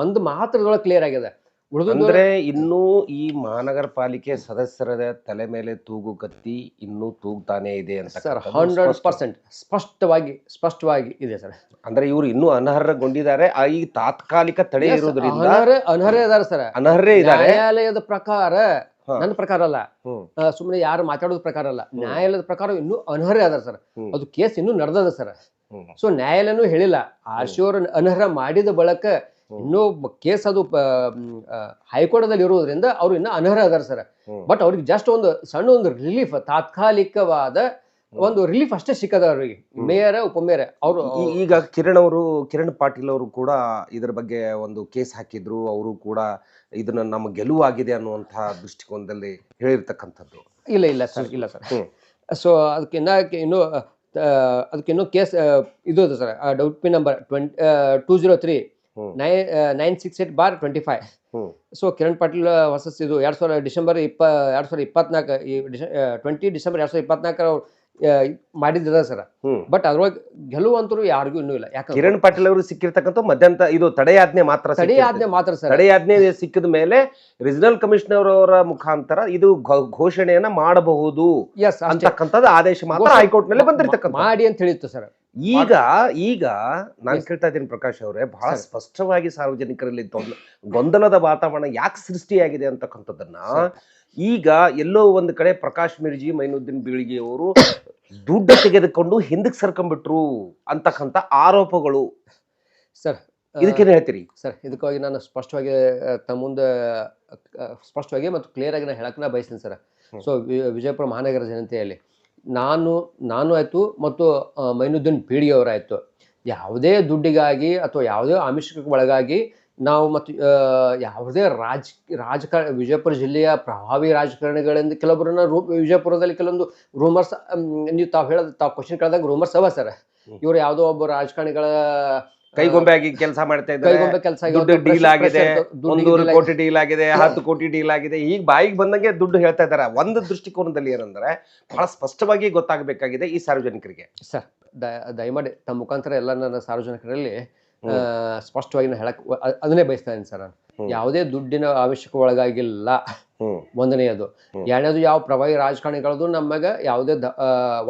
ಒಂದು ಮಾತ್ರದೊಳಗೆ ಕ್ಲಿಯರ್ ಆಗಿದೆ ಅಂದ್ರೆ ಇನ್ನೂ ಈ ಮಹಾನಗರ ಪಾಲಿಕೆ ಸದಸ್ಯರ ತಲೆ ಮೇಲೆ ತೂಗು ಕತ್ತಿ ಇನ್ನೂ ತೂಗ್ತಾನೆ ಇದೆ ಅಂತ ಸರ್ ಹಂಡ್ರೆಡ್ ಪರ್ಸೆಂಟ್ ಸ್ಪಷ್ಟವಾಗಿ ಸ್ಪಷ್ಟವಾಗಿ ಇದೆ ಸರ್. ಅಂದ್ರೆ ಇವರು ಇನ್ನೂ ಅನರ್ಹಗೊಂಡಿದ್ದಾರೆ. ಆ ಈ ತಾತ್ಕಾಲಿಕ ತಡೆ ಇರೋದ್ರಿಂದ ಅನರ್ಹ ಇದಾರೆ ಸರ್. ಅನರ್ಹ ಇದ್ದಾರೆ. ನ್ಯಾಯಾಲಯದ ಪ್ರಕಾರ. ನನ್ನ ಪ್ರಕಾರ ಅಲ್ಲ. ಸುಮ್ಮನೆ ಯಾರು ಮಾತಾಡೋದ್ ಪ್ರಕಾರ ಅಲ್ಲ. ನ್ಯಾಯಾಲಯದ ಪ್ರಕಾರ ಇನ್ನೂ ಅನರ್ಹ ಅದಾರ ಸರ್. ಅದು ಕೇಸ್ ಇನ್ನೂ ನಡೆದದ ಸರ್. ಸೊ ನ್ಯಾಯಾಲಯನೂ ಹೇಳಿಲ್ಲ. ಆರ್ ಸಿ ಅನರ್ಹ ಮಾಡಿದ ಬಳಕ ಇನ್ನೂ ಕೇಸ್ ಅದು ಹೈಕೋರ್ಟದಲ್ಲಿ ಇರುವುದರಿಂದ ಅವರು ಇನ್ನೂ ಅನರ್ಹ ಅದಾರ ಸರ್. ಬಟ್ ಅವ್ರಿಗೆ ಜಸ್ಟ್ ಒಂದು ಸಣ್ಣ ಒಂದು ರಿಲೀಫ್ ತಾತ್ಕಾಲಿಕವಾದ ಒಂದು ರಿಲೀಫ್ ಅಷ್ಟೇ ಸಿಕ್ಕದ ಅವ್ರಿಗೆ. ಮೇಯರ್ ಉಪಮೇಯರ್ ಅವರು ಈಗ ಕಿರಣ್ ಅವರು ಕಿರಣ್ ಪಾಟೀಲ್ ಅವರು ಕೂಡ ಇದರ ಬಗ್ಗೆ ಒಂದು ಕೇಸ್ ಹಾಕಿದ್ರು. ಅವರು ಕೂಡ ಇದನ್ನ ನಮ್ಮ ಗೆಲುವಾಗಿದೆ ಅನ್ನುವಂತಹ ದೃಷ್ಟಿಕೋನದಲ್ಲಿ ಹೇಳಿರ್ತಕ್ಕಂಥದ್ದು. ಇಲ್ಲ ಇಲ್ಲ ಸರ್ ಇಲ್ಲ ಸರ್. ಸೊ ಅದಕ್ಕೆ ಇನ್ನ ಅದಕ್ಕಿನ್ನೂ ಕೇಸ್ ಇದು sir doubt P number twenty two zero three. Nine nine six eight bar twenty five. So Kiran Patil ಹೊಸ ಇದು ಎರಡು ಸಾವಿರ ಡಿಸೆಂಬರ್ ಇಪ್ಪ ಎರಡು ಸಾವಿರ ಇಪ್ಪತ್ನಾಲ್ಕು ಈ ಟ್ವೆಂಟಿ ಡಿಸೆಂಬರ್ ಎರಡ್ ಸಾವಿರ ಇಪ್ಪತ್ನಾಲ್ಕರ ಅವ್ರು ಮಾಡಿದ್ದ ಸರ್. ಬಟ್ ಅದ್ರೊಳಗೆ ಅಂತೂ ಯಾರಿಗೂ ಇನ್ನೂ ಇಲ್ಲ. ಯಾಕಂದ್ರೆ ಕಿರಣ್ ಪಾಟೀಲ್ ಅವರು ಸಿಕ್ಕಿರ್ತಕ್ಕಂಥ ಮಧ್ಯಂತ ಇದು ತಡೆಯಾಜ್ಞೆ ಮಾತ್ರ ತಡೆಯಾಜ್ಞೆ. ಮಾತ್ರ ಸರ್. ತಡೆಯಾಜ್ಞೆ ಸಿಕ್ಕಿದ ಮೇಲೆ ರೀಜನಲ್ ಕಮಿಷನರ್ ಅವರ ಮುಖಾಂತರ ಇದು ಘೋಷಣೆಯನ್ನ ಮಾಡಬಹುದು ಎಸ್ ಅಂತಕ್ಕಂಥದ್ದು ಆದೇಶ ಮಾತ್ರ ಹೈಕೋರ್ಟ್ನಲ್ಲಿ ಬಂದಿರ್ತಕ್ಕಂಥ ಮಾಡಿ ಅಂತ ಹೇಳಿತ್ತು ಸರ್. ಈಗ ಈಗ ನಾನು ಕೇಳ್ತಾ ಇದ್ದೀನಿ ಪ್ರಕಾಶ್ ಅವರೇ ಬಹಳ ಸ್ಪಷ್ಟವಾಗಿ ಸಾರ್ವಜನಿಕರಲ್ಲಿ ಗೊಂದಲದ ವಾತಾವರಣ ಯಾಕೆ ಸೃಷ್ಟಿಯಾಗಿದೆ ಅಂತಕ್ಕಂಥದ್ದನ್ನ ಈಗ ಎಲ್ಲೋ ಒಂದು ಕಡೆ ಪ್ರಕಾಶ್ ಮಿರ್ಜಿ ಮೈನುದ್ದೀನ್ ಬೀಳಿಗೆ ಅವರು ದುಡ್ಡು ತೆಗೆದುಕೊಂಡು ಹಿಂದಕ್ಕೆ ಸರ್ಕೊಂಡ್ಬಿಟ್ರು ಅಂತಕ್ಕಂಥ ಆರೋಪಗಳು. ಸರ್. ಇದಕ್ಕೇನು ಹೇಳ್ತೀರಿ? ಸರ್. ಇದಕ್ಕಾಗಿ ನಾನು ಸ್ಪಷ್ಟವಾಗಿ ತಮ್ಮ ಮುಂದೆ ಸ್ಪಷ್ಟವಾಗಿ ಮತ್ತು ಕ್ಲಿಯರ್ ಆಗಿ ನಾನು ಹೇಳಕ್ಕೆ ಬಯಸ್ತೀನಿ ಸರ್. ಸೊ ವಿಜಯಪುರ ಮಹಾನಗರ ಜನತೆಯಲ್ಲಿ ನಾನು ನಾನು ಆಯಿತು ಮತ್ತು ಮೈನುದ್ದೀನ್ ಪೀಡಿ ಅವರಾಯಿತು ಯಾವುದೇ ದುಡ್ಡಿಗಾಗಿ ಅಥವಾ ಯಾವುದೇ ಆಮಿಷಕ್ಕೆ ಒಳಗಾಗಿ ನಾವು ಮತ್ತು ಯಾವುದೇ ರಾಜ ರಾಜಕಾರಣ ವಿಜಯಪುರ ಜಿಲ್ಲೆಯ ಪ್ರಭಾವಿ ರಾಜಕಾರಣಿಗಳಿಂದ ಕೆಲವೊಬ್ಬರನ್ನ ರೂ ವಿಜಯಪುರದಲ್ಲಿ ಕೆಲವೊಂದು ರೂಮರ್ಸ್ ನೀವು ತಾವು ಹೇಳೋದು ತಾವು ಕ್ವಶನ್ ಕೇಳಿದಾಗ ರೂಮರ್ಸ್ ಅವ ಸರ್ ಇವರು ಯಾವುದೋ ಒಬ್ಬ ರಾಜಕಾರಣಿಗಳ ಕೈಗೊಂಬೆ ಆಗಿ ಕೆಲಸ ಮಾಡ್ತಾ ಇದ್ದಾರೆ. ಕೆಲಸ ದುಡ್ಡು ಡೀಲ್ ಆಗಿದೆ ಒಂದೂವರೆ ಕೋಟಿ ಡೀಲ್ ಆಗಿದೆ ಹತ್ತು ಕೋಟಿ ಡೀಲ್ ಆಗಿದೆ. ಈಗ ಬಾಯಿಗೆ ಬಂದಂಗೆ ದುಡ್ಡು ಹೇಳ್ತಾ ಇದ್ದಾರೆ. ಒಂದು ದೃಷ್ಟಿಕೋನದಲ್ಲಿ ಏನಂದ್ರೆ ಬಹಳ ಸ್ಪಷ್ಟವಾಗಿ ಗೊತ್ತಾಗಬೇಕಾಗಿದೆ ಈ ಸಾರ್ವಜನಿಕರಿಗೆ. ಸರ್ ದಯಮಾಡಿ ತಮ್ಮ ಮುಖಾಂತರ ಎಲ್ಲ ನನ್ನ ಸಾರ್ವಜನಿಕರಲ್ಲಿ ಸ್ಪಷ್ಟವಾಗಿ ನಾನು ಹೇಳಕ್ ಅದನ್ನೇ ಬಯಸ್ತಾ ಇದ್ದೀನಿ ಸರ್ ನಾನು. ಯಾವುದೇ ದುಡ್ಡಿನ ಅವಶ್ಯಕ ಒಳಗಾಗಿಲ್ಲ. ಒಂದನೆಯದು. ಎರಡನೇದು ಯಾವ ಪ್ರಭಾವಿ ರಾಜಕಾರಣಿಗಳದು ನಮಗೆ ಯಾವುದೇ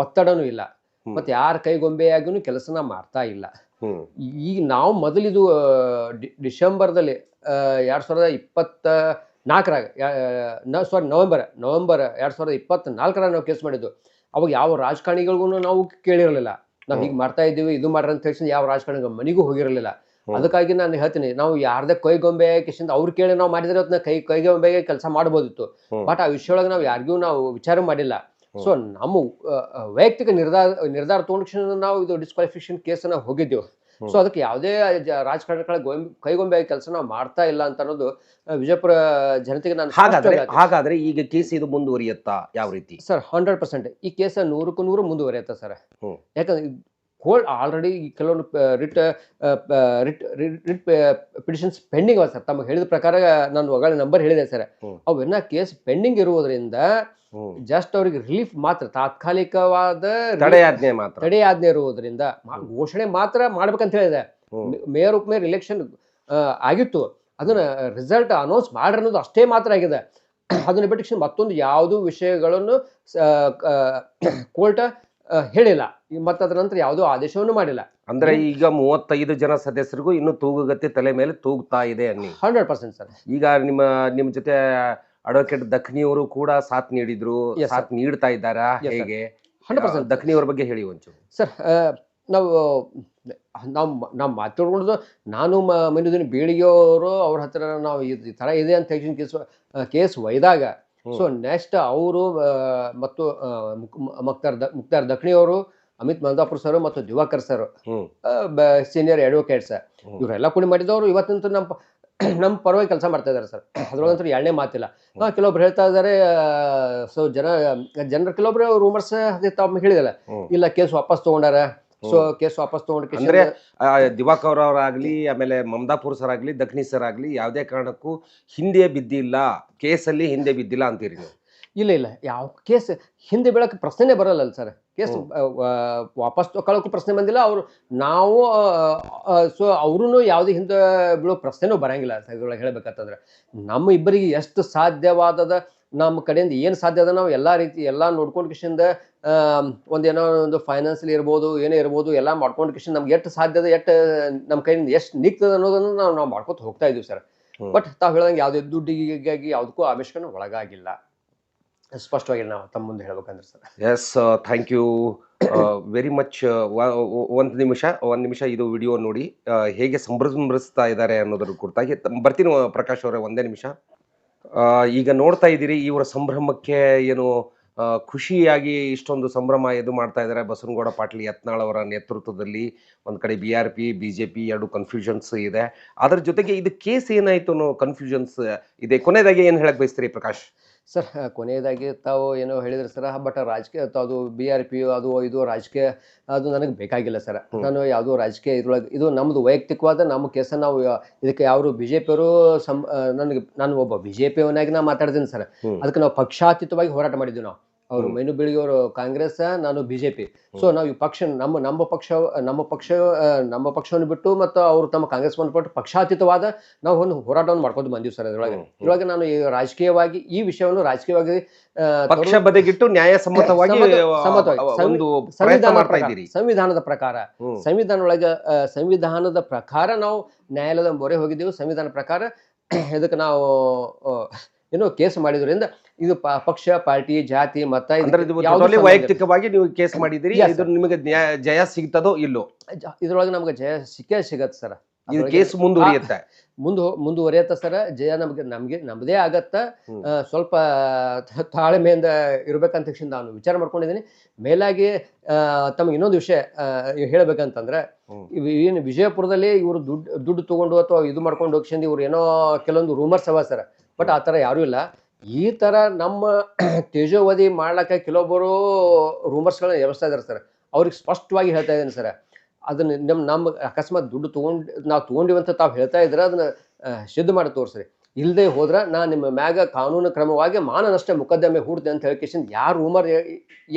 ಒತ್ತಡನೂ ಇಲ್ಲ. ಮತ್ತೆ ಯಾರ ಕೈಗೊಂಬೆಯಾಗಿನೂ ಕೆಲಸನ ಮಾಡ್ತಾ ಇಲ್ಲ. ಈಗ ನಾವು ಮೊದಲಿದು ಡಿಸೆಂಬರ್ದಲ್ಲಿ ಎರಡು ಸಾವಿರದ ಇಪ್ಪತ್ತ ನಾಲ್ಕರಾಗ ಸಾರಿ ನವೆಂಬರ್ ನವೆಂಬರ್ ಎರಡು ಸಾವಿರದ ಇಪ್ಪತ್ತ ನಾಲ್ಕರಾಗ ನಾವು ಕೇಸ್ ಮಾಡಿದ್ದು. ಅವಾಗ ಯಾವ ರಾಜಕಾರಣಿಗಳಿಗೂ ನಾವು ಕೇಳಿರಲಿಲ್ಲ. ನಾವು ಹೀಗೆ ಮಾಡ್ತಾ ಇದ್ದೀವಿ ಇದು ಮಾಡ್ರಿ ಅಂತ ಹೇಳಿ ಯಾವ ರಾಜಕಾರಣಿಗಳ ಮನೆಗೂ ಹೋಗಿರಲಿಲ್ಲ. ಅದಕ್ಕಾಗಿ ನಾನು ಹೇಳ್ತೀನಿ ನಾವು ಯಾರ್ದೇ ಕೈಗೊಂಬೆ ಕಿಶಿಂದ ಅವ್ರು ಕೇಳಿ ನಾವು ಮಾಡಿದ್ರೆ ಅದನ್ನ ಕೈ ಕೈಗೊಂಬೆಗೆ ಕೆಲಸ ಮಾಡ್ಬೋದಿತ್ತು. ಬಟ್ ಆ ವಿಷಯ ಒಳಗೆ ನಾವು ಯಾರಿಗೂ ನಾವು ವಿಚಾರ ಮಾಡಿಲ್ಲ. ಸೊ ನಮ್ಮ ವೈಯಕ್ತಿಕ ನಿರ್ಧಾರ ನಿರ್ಧಾರ ತಗೊಂಡ ನಾವು ಇದು ಡಿಸ್ಕ್ವಾಲಿಫಿಕೇಶನ್ ಕೇಸನ್ನ ಹೋಗಿದ್ದೆವು. ಹೋಗಿದ್ದೇವೆ ಸೊ ಅದಕ್ಕೆ ಯಾವುದೇ ರಾಜಕಾರಣಗಳ ರಾಜಕಾರಣಿಗಳ ಗೊಂಬೆ ಕೈಗೊಂಬೆ ಕೆಲಸ ನಾವು ಮಾಡ್ತಾ ಇಲ್ಲ ಅಂತ ಅನ್ನೋದು ವಿಜಯಪುರ ಜನತೆಗೆ ನಾನು ಹಾಗಾದ್ರೆ ಹಾಗಾದ್ರೆ ಈಗ ಕೇಸ್ ಇದು ಮುಂದುವರಿಯುತ್ತಾ? ಯಾವ ರೀತಿ? ಸರ್ ಹಂಡ್ರೆಡ್ ಪರ್ಸೆಂಟ್ ಈ ಕೇಸ ನೂರಕ್ಕೂ ನೂರು ಮುಂದುವರಿಯುತ್ತಾ ಸರ್. ಯಾಕಂದ್ರೆ ಕೋಲ್ಡ್ ಆಲ್ರೆಡಿ ಕೆಲವೊಂದು writ writ writ petitions pending ಅವ ಸರ್ ತಮಗೆ ಹೇಳಿದ ಪ್ರಕಾರ ನಾನು ಒಗಳೆ ನಂಬರ್ ಹೇಳಿದೆ ಸರ್. ಅವೆಲ್ಲ ಕೇಸ್ ಪೆಂಡಿಂಗ್ ಇರುವುದರಿಂದ ಜಸ್ಟ್ ಅವ್ರಿಗೆ ರಿಲೀಫ್ ಮಾತ್ರ ತಾತ್ಕಾಲಿಕವಾದ ತಡೆಯಾಜ್ಞೆ ಮಾತ್ರ. ತಡೆಯಾಜ್ಞೆ ಇರುವುದರಿಂದ ಘೋಷಣೆ ಮಾತ್ರ ಮಾಡ್ಬೇಕಂತ ಹೇಳಿದೆ. ಮೇಯರ್ ಉಪಮೇಯರ್ ಇಲೆಕ್ಷನ್ ಆಗಿತ್ತು. ಅದನ್ನ ರಿಸಲ್ಟ್ ಅನೌನ್ಸ್ ಮಾಡ್ರಿ ಅನ್ನೋದು ಅಷ್ಟೇ ಮಾತ್ರ ಆಗಿದೆ. ಅದನ್ನ ಬಿಟ್ಟು ಮತ್ತೊಂದು ಯಾವುದೂ ವಿಷಯಗಳನ್ನು ಕೋರ್ಟ್ ಹೇಳಿಲ್ಲ. ಮತ್ತು ಅದರ ನಂತರ ಯಾವುದೋ ಆದೇಶವನ್ನು ಮಾಡಿಲ್ಲ. ಅಂದ್ರೆ ಈಗ ಮೂವತ್ತೈದು ಜನ ಸದಸ್ಯರಿಗೂ ಇನ್ನು ತೂಗುಗತ್ತಿ ತಲೆ ಮೇಲೆ ತೂಗ್ತಾ ಇದೆ ಅನ್ನಿ. Hundred percent sir. ಈಗ ನಿಮ್ಮ ನಿಮ್ಮ ಜೊತೆ ಅಡ್ವೊಕೇಟ್ ದಖನಿಯವರು ಕೂಡ ಸಾಥ್ ನೀಡಿದ್ರು. ಸಾಥ್ ನೀಡ್ತಾ ಇದ್ದಾರಾ. ಹೇಗೆ? Hundred percent. ದಖ್ನಿಯವ್ರ ಬಗ್ಗೆ ಹೇಳಿ ಒಂಚೂರು. ಸರ್ ನಾವು ನಾವು ನಾವು ಮಾತಾಡ್ಕೊಂಡು ನಾನು ಮೈನುದ್ದೀನ್ ಬೀಳಿಗೆಯವರು ಅವ್ರ ಹತ್ರ ನಾವು ಈ ಥರ ಇದೆ ಅಂತ ಕೇಸ್ ಕೇಸ್ ಒಯ್ದಾಗ. ಸೊ ನೆಕ್ಸ್ಟ್ ಅವರು ಮತ್ತು ಮುಕ್ತಾರ್ ಮುಕ್ತಾರ್ ದಖಣಿಯವರು ಅಮಿತ್ ಮಲ್ದಾಪುರ್ ಸರ್ ಮತ್ತು Diwakar sir senior advocate sir hmm. ಇವರೆಲ್ಲ ಕೂಡಿ ಮಾಡಿದವರು ಇವತ್ತಂತೂ ನಮ್ಮ ನಮ್ಮ ಪರವಾಗಿ ಕೆಲಸ ಮಾಡ್ತಾ ಇದ್ದಾರೆ ಸರ್. ಅದ್ರೊಳಗಂತೂ ಎರಡನೇ ಮಾತಿಲ್ಲ. ಕೆಲವೊಬ್ರು ಹೇಳ್ತಾ ಇದ್ದಾರೆ ಸೊ ಜನ ಜನರು ಕೆಲವೊಬ್ರು ರೂಮರ್ಸ್ ತಮ್ಮ ಹೇಳಿದಲ್ಲ. ಇಲ್ಲ ಕೇಸ್ ವಾಪಸ್ ತಗೊಂಡಾರ. ಸೊ ಕೇಸ್ ವಾಪಸ್ ತಗೊಂಡಕ್ಕೆ ಅಂದ್ರೆ ದಿವಾಕರ್ ಅವರಾಗ್ಲಿ ಆಮೇಲೆ ಮಮದಾಪುರ್ ಸರ್ ಆಗ್ಲಿ ದಕ್ಷಿಣಿ ಸರ್ ಆಗ್ಲಿ ಯಾವುದೇ ಕಾರಣಕ್ಕೂ ಹಿಂದೆ ಬಿದ್ದಿಲ್ಲ ಕೇಸಲ್ಲಿ ಹಿಂದೆ ಬಿದ್ದಿಲ್ಲ ಅಂತೀರಿ ನೀವು? ಇಲ್ಲ ಇಲ್ಲ. ಯಾವ ಕೇಸ್ ಹಿಂದೆ ಬೀಳಕ್ಕೆ ಪ್ರಶ್ನೆನೇ ಬರಲ್ಲ ಸರ್ ಕೇಸ್ ವಾಪಸ್ ತಗೊಳ್ಳೋಕ್ಕೂ ಪ್ರಶ್ನೆ ಬಂದಿಲ್ಲ ಅವರು ನಾವು ಸೊ ಅವ್ರೂ ಯಾವುದೇ ಹಿಂದೆ ಬೀಳೋ ಪ್ರಶ್ನೆನೂ ಬರಂಗಿಲ್ಲ ಸರ್ ಇದ್ರೊಳಗೆ ಹೇಳ್ಬೇಕಂತಂದ್ರೆ. ನಮ್ಮ ಇಬ್ಬರಿಗೆ ಎಷ್ಟು ಸಾಧ್ಯವಾದದ ನಮ್ಮ ಕಡೆಯಿಂದ ಏನು ಸಾಧ್ಯ ಅದ ನಾವು ಎಲ್ಲ ರೀತಿ ಎಲ್ಲ ನೋಡ್ಕೊಂಡು ಕಿಶಿಂದ ಒಂದೇನೋ ಒಂದು ಫೈನಾನ್ಸಲ್ಲಿ ಇರ್ಬೋದು ಏನೇ ಇರ್ಬೋದು ಎಲ್ಲ ಮಾಡ್ಕೊಂಡು ಕಿಶನ್ ನಮ್ಗೆ ಎಷ್ಟು ಸಾಧ್ಯದ ಎಷ್ಟು ನಮ್ಮ ಕೈಯಿಂದ ಎಷ್ಟು ನಿಗ್ತದ ಅನ್ನೋದನ್ನು ನಾವು ನಾವು ಮಾಡ್ಕೊತ ಹೋಗ್ತಾ ಇದೀವಿ ಸರ್ ಬಟ್ ತಾವು ಹೇಳ್ದಂಗೆ ಯಾವುದೇ ದುಡ್ಡಿಗಾಗಿ ಯಾವುದಕ್ಕೂ ಆವಿಷ್ಕರಣ ಒಳಗಾಗಿಲ್ಲ. ಸ್ಪಷ್ಟವಾಗಿ ನಾವು ತಮ್ಮ ಮುಂದೆ ಹೇಳ್ಬೇಕಂದ್ರೆ sir yes thank you very much ಒಂದು ನಿಮಿಷ ಒಂದು ನಿಮಿಷ ಇದು ವಿಡಿಯೋ ನೋಡಿ ಹೇಗೆ ಸಂಭ್ರಮಿಸ್ತಾ ಇದ್ದಾರೆ ಅನ್ನೋದ್ರ ಕುರಿತಾಗಿ ಬರ್ತೀನಿ ಪ್ರಕಾಶ್ ಅವರೇ ಒಂದೇ ನಿಮಿಷ. ಈಗ ನೋಡ್ತಾ ಇದ್ದೀರಿ ಇವರ ಸಂಭ್ರಮಕ್ಕೆ ಏನು ಖುಷಿಯಾಗಿ ಇಷ್ಟೊಂದು ಸಂಭ್ರಮ ಇದು ಮಾಡ್ತಾ ಇದ್ದಾರೆ ಬಸವನಗೌಡ ಪಾಟೀಲ್ ಯತ್ನಾಳ್ ಅವರ ನೇತೃತ್ವದಲ್ಲಿ ಒಂದು ಕಡೆ B R P B J P ಎರಡು ಕನ್ಫ್ಯೂಷನ್ಸ್ ಇದೆ. ಅದರ ಜೊತೆಗೆ ಇದು ಕೇಸ್ ಏನಾಯ್ತು ಅನ್ನೋ ಕನ್ಫ್ಯೂಷನ್ಸ್ ಇದೆ. ಕೊನೆಯದಾಗಿ ಏನು ಹೇಳಕ್ ಬಯಸ್ತೀರಿ ಪ್ರಕಾಶ್? ಸರ್ ಕೊನೆಯದಾಗಿ ತಾವು ಏನೋ ಹೇಳಿದ್ರೆ ಸರ್ ಬಟ್ ರಾಜಕೀಯ ಅದು ಬಿ ಆರ್ ಪಿ ಅದು ಇದು ರಾಜಕೀಯ ಅದು ನನಗೆ ಬೇಕಾಗಿಲ್ಲ ಸರ್. ನಾನು ಯಾವುದೋ ರಾಜಕೀಯ ಇದ್ರೊಳಗೆ ಇದು ನಮ್ಮದು ವೈಯಕ್ತಿಕವಾದ ನಮ್ಮ ಕೆಸ ನಾವು ಇದಕ್ಕೆ ಯಾರು ಬಿ ಜೆ ಪಿಯವರು ಸಂ ನನಗೆ ನಾನು ಒಬ್ಬ ಬಿ ಜೆ ಪಿಯವನಾಗಿ ನಾ ಮಾತಾಡ್ತೀನಿ ಸರ್. ಅದಕ್ಕೆ ನಾವು ಪಕ್ಷಾತೀತವಾಗಿ ಹೋರಾಟ ಮಾಡಿದ್ದೀವಿ ನಾವು. ಅವರು. ಮೈನು ಅವರು ಕಾಂಗ್ರೆಸ್ ನಾನು ಬಿಜೆಪಿ ಸೊ ನಾವು ಈ ಪಕ್ಷ ನಮ್ಮ ನಮ್ಮ ಪಕ್ಷ ನಮ್ಮ ಪಕ್ಷ ನಮ್ಮ ಪಕ್ಷವನ್ನು ಬಿಟ್ಟು ಮತ್ತು ಅವರು ತಮ್ಮ ಕಾಂಗ್ರೆಸ್ ಬಿಟ್ಟು ಪಕ್ಷಾತೀತವಾದ ನಾವು ಒಂದು ಹೋರಾಟವನ್ನು ಮಾಡ್ಕೊಂಡು ಬಂದೀವಿ ಸರ್ ಅದರೊಳಗೆ. ಇವಾಗ ನಾನು ಈ ರಾಜಕೀಯವಾಗಿ ಈ ವಿಷಯವನ್ನು ರಾಜಕೀಯವಾಗಿ ಪಕ್ಷ ಬದಿಗಿಟ್ಟು ನ್ಯಾಯಸಮ್ಮತವಾಗಿ. ಆ, ಸಂವಿಧಾನದ ಪ್ರಕಾರ ಸಂವಿಧಾನ ಒಳಗೆ ಸಂವಿಧಾನದ ಪ್ರಕಾರ ನಾವು ನ್ಯಾಯಾಲಯದ ಮೊರೆ ಹೋಗಿದ್ದೆವು ಸಂವಿಧಾನ ಪ್ರಕಾರ ಇದಕ್ಕೆ ನಾವು ಏನೋ ಕೇಸ್ ಮಾಡಿದ್ರಿಂದ ಇದು ಪಕ್ಷ ಪಾರ್ಟಿ ಜಾತಿ ಮತ ಇದಕ್ಕೆ ಅಂದ್ರೆ ಇದು ಯಾವ್ದು totally ಸಂಬಂಧ ಇಲ್ಲ. ವೈಯಕ್ತಿಕವಾಗಿ ನೀವು ಕೇಸ್ ಮಾಡಿದಿರಿ ಇದು ನಿಮಗೆ ಜಯ ಸಿಗ್ತದೋ ಇಲ್ಲೋ? ಇದ್ರೊಳಗೆ ನಮ್ಗೆ ಜಯ ಸಿಕ್ಕೇ ಸಿಗತ್ತೆ ಸರ್ ಇದು ಕೇಸ್ ಮುಂದುವರಿಯುತ್ತೆ. ಮುಂದ ಮುಂದುವರಿಯತ್ತ ಸರ ಜಯ ನಮ್ಗೆ ನಮ್ಗೆ ನಮ್ದೇ ಆಗತ್ತ. ಸ್ವಲ್ಪ ತಾಳ್ಮೆಯಿಂದ ಇರ್ಬೇಕಂತ ತಕ್ಷಣ ನಾನು ವಿಚಾರ ಮಾಡ್ಕೊಂಡಿದ್ದೀನಿ. ಮೇಲಾಗಿ ಆ, ತಮಗೆ ಇನ್ನೊಂದು ವಿಷಯ ಹೇಳ್ಬೇಕಂತಂದ್ರೆ. ಏನು ವಿಜಯಪುರದಲ್ಲಿ ಇವರು ದುಡ್ಡು ದುಡ್ಡು ತಗೊಂಡು ಅಥವಾ ಇದು ಮಾಡ್ಕೊಂಡು ಹೋಗ್ಸಿಂದ ಇವ್ರು ಏನೋ ಕೆಲವೊಂದು ರೂಮರ್ಸ್ ಅವ ಸರ್ ಬಟ್ ಆ ಥರ ಯಾರೂ ಇಲ್ಲ. ಈ ಥರ ನಮ್ಮ ತೇಜೋವಧಿ ಮಾಡ್ಲಿಕ್ಕೆ ಕೆಲವೊಬ್ಬರು ರೂಮರ್ಸ್ಗಳನ್ನ ಎಬ್ಸ್ತಾ ಇದ್ದಾರೆ ಸರ್. ಅವ್ರಿಗೆ ಸ್ಪಷ್ಟವಾಗಿ ಹೇಳ್ತಾ ಇದ್ದೀನಿ ಸರ್. ಅದನ್ನ ನಮ್ಮ ನಮ್ಮ ಅಕಸ್ಮಾತ್ ದುಡ್ಡು ತೊಗೊಂಡು, ನಾವು ತೊಗೊಂಡಿವಂತ ತಾವು ಹೇಳ್ತಾ ಇದ್ರೆ ಅದನ್ನ ಸಿದ್ಧ ಮಾಡಿ ತೋರಿಸ್ರಿ. ಇಲ್ಲದೆ ಹೋದ್ರೆ ನಾನು ನಿಮ್ಮ ಮ್ಯಾಗ ಕಾನೂನು ಕ್ರಮವಾಗಿ ಮಾನನಷ್ಟ ಮೊಕದ್ದಮೆ ಹೂಡ್ದೆ ಅಂತ ಹೇಳ್ಕೇಶನ್ ಯಾರು ರೂಮರ್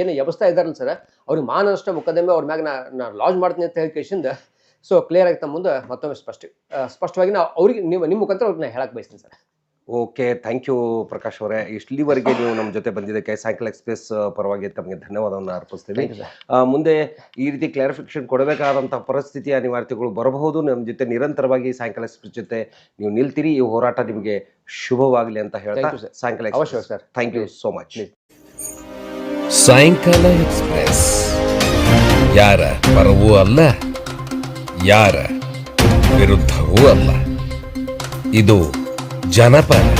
ಏನು ಎಬ್ಸ್ತಾ ಇದ್ದಾರಲ್ಲ ಸರ್, ಅವ್ರಿಗೆ ಮಾನನಷ್ಟ ಮೊಕದ್ದಮೆ ಅವ್ರ ಮ್ಯಾಗ ನಾ ನಾ ಲಾಜ್ ಮಾಡ್ತೀನಿ ಅಂತ ಹೇಳ್ಕೇಶಿಂದ ಸೊ ಕ್ಲಿಯರ್ ಆಗಿ ತಮ್ಮ ಮುಂದೆ ಮತ್ತೊಮ್ಮೆ ಸ್ಪಷ್ಟ ಸ್ಪಷ್ಟವಾಗಿ ನಾವು ಅವ್ರಿಗೆ, ನಿಮ್ಮ ನಿಮ್ಮ ಮುಖಾಂತರ ಅವ್ರಿಗೆ ನಾ ಹೇಳಕ್ಕೆ ಬಯಸ್ತೀನಿ sir. Okay thank you Prakash ಅವರೇ. ಇಷ್ಟಲಿವರೆಗೆ ನೀವು ನಮ್ಮ ಜೊತೆ ಬಂದಿದ್ದಕ್ಕೆ ಸೈಕಲ್ ಎಕ್ಸ್ಪ್ರೆಸ್ ಪರವಾಗಿ ತಮಗೆ ಧನ್ಯವಾದವನ್ನು ಅರ್ಪಿಸ್ತೀವಿ. ಮುಂದೆ ಈ ರೀತಿ ಕ್ಲಾರಿಫಿಕೇಶನ್ ಕೊಡಬೇಕಾದಂಥ ಪರಿಸ್ಥಿತಿ ಅನಿವಾರ್ಯತೆಗಳು ಬರಬಹುದು. ನಮ್ಮ ಜೊತೆ ನಿರಂತರವಾಗಿ ಸೈಕಲ್ ಎಕ್ಸ್ಪ್ರೆಸ್ ಜೊತೆ ನೀವು ನಿಲ್ತೀರಿ. ಈ ಹೋರಾಟ ನಿಮಗೆ ಶುಭವಾಗಲಿ ಅಂತ ಹೇಳ್ತಾ ಸೈಕಲ್ ಎಕ್ಸ್ಪ್ರೆಸ್ ಸಾಯಂಕಾಲ ಅವಶ್ಯ sir thank you so much ಸಾಯಂಕಾಲ ಎಕ್ಸ್ಪ್ರೆಸ್ ಯಾರ ಪರವೂ ಅಲ್ಲ ಯಾರ ವಿರುದ್ಧವೂ ಅಲ್ಲ. ಇದು ಜನಪರ